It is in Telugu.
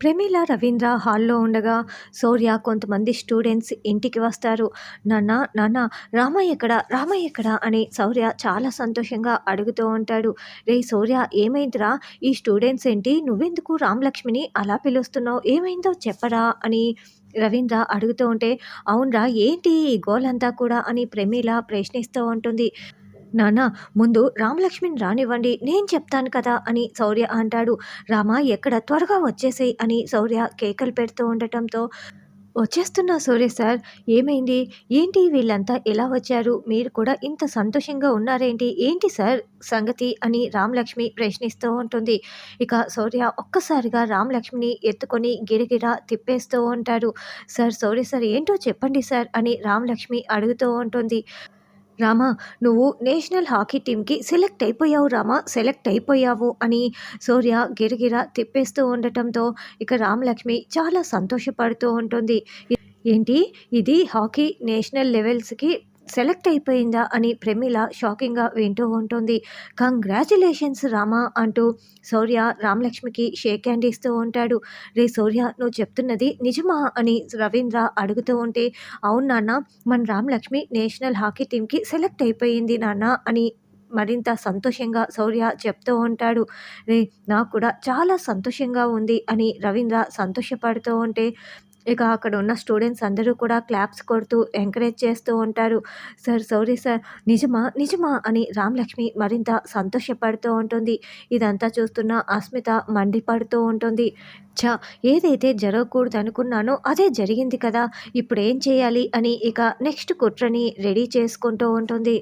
ప్రమీల రవీంద్ర హాల్లో ఉండగా శౌర్య కొంతమంది స్టూడెంట్స్ ఇంటికి వస్తారు. నాన్న నాన్న రామయ్య ఎక్కడ రామయ్య ఎక్కడ అని శౌర్య చాలా సంతోషంగా అడుగుతూ ఉంటాడు. రే శౌర్య ఏమైందిరా? ఈ స్టూడెంట్స్ ఏంటి? నువ్వెందుకు రామలక్ష్మిని అలా పిలుస్తున్నావు? ఏమైందో చెప్పరా? అని రవీంద్ర అడుగుతూ ఉంటే అవునరా ఏంటి ఈ గోలంతా కూడా? అని ప్రమీల ప్రశ్నిస్తూ ఉంటుంది. నానా ముందు రామలక్ష్మిని రానివ్వండి నేను చెప్తాను కదా అని శౌర్య అంటాడు. రామ ఎక్కడ త్వరగా వచ్చేసేయి అని శౌర్య కేకలు పెడుతూ ఉండటంతో వచ్చేస్తున్నా సూర్య సార్ ఏమైంది? ఏంటి వీళ్ళంతా ఎలా వచ్చారు? మీరు కూడా ఇంత సంతోషంగా ఉన్నారేంటి? ఏంటి సార్ సంగతి? అని రామలక్ష్మి ప్రశ్నిస్తూ ఉంటుంది. ఇక శౌర్య ఒక్కసారిగా రామలక్ష్మిని ఎత్తుకొని గిరిగిరా తిప్పేస్తూ ఉంటారు సార్ సౌర్య సార్ ఏంటో చెప్పండి సార్ అని రామలక్ష్మి అడుగుతూ ఉంటుంది. రామా నువ్వు నేషనల్ హాకీ టీంకి సెలెక్ట్ అయిపోయావు రామా సెలెక్ట్ అయిపోయావు అని సూర్య గిరగిర తిప్పేస్తూ ఉండటంతో ఇక రామలక్ష్మి చాలా సంతోషపడుతూ ఉంటుంది. ఏంటి? ఇది హాకీ నేషనల్ లెవెల్స్కి సెలెక్ట్ అయిపోయిందా అని ప్రమీల షాకింగ్గా వింటూ ఉంటుంది. కంగ్రాచులేషన్స్ రామా అంటూ శౌర్య రామలక్ష్మికి షేక్ హ్యాండ్ ఇస్తూ ఉంటాడు. రే శౌర్య నువ్వు చెప్తున్నది నిజమా అని రవీంద్ర అడుగుతూ ఉంటే అవును నాన్న మన రామలక్ష్మి నేషనల్ హాకీ టీంకి సెలెక్ట్ అయిపోయింది నాన్న అని మరింత సంతోషంగా శౌర్య చెప్తూ ఉంటాడు. రే నాకు కూడా చాలా సంతోషంగా ఉంది అని రవీంద్ర సంతోషపడుతూ ఉంటే ఇక అక్కడ ఉన్న స్టూడెంట్స్ అందరూ కూడా క్లాప్స్ కొడుతూ ఎంకరేజ్ చేస్తూ ఉంటారు. సార్ సారీ సార్ నిజమా నిజమా అని రామలక్ష్మి మరింత సంతోషపడుతూ ఉంటుంది. ఇదంతా చూస్తున్న అస్మిత మండిపడుతూ ఉంటుంది. చా ఏదైతే జరగకూడదు అనుకున్నానో అదే జరిగింది కదా ఇప్పుడు ఏం చేయాలి అని ఇక నెక్స్ట్ కుట్రని రెడీ చేసుకుంటూ ఉంటుంది.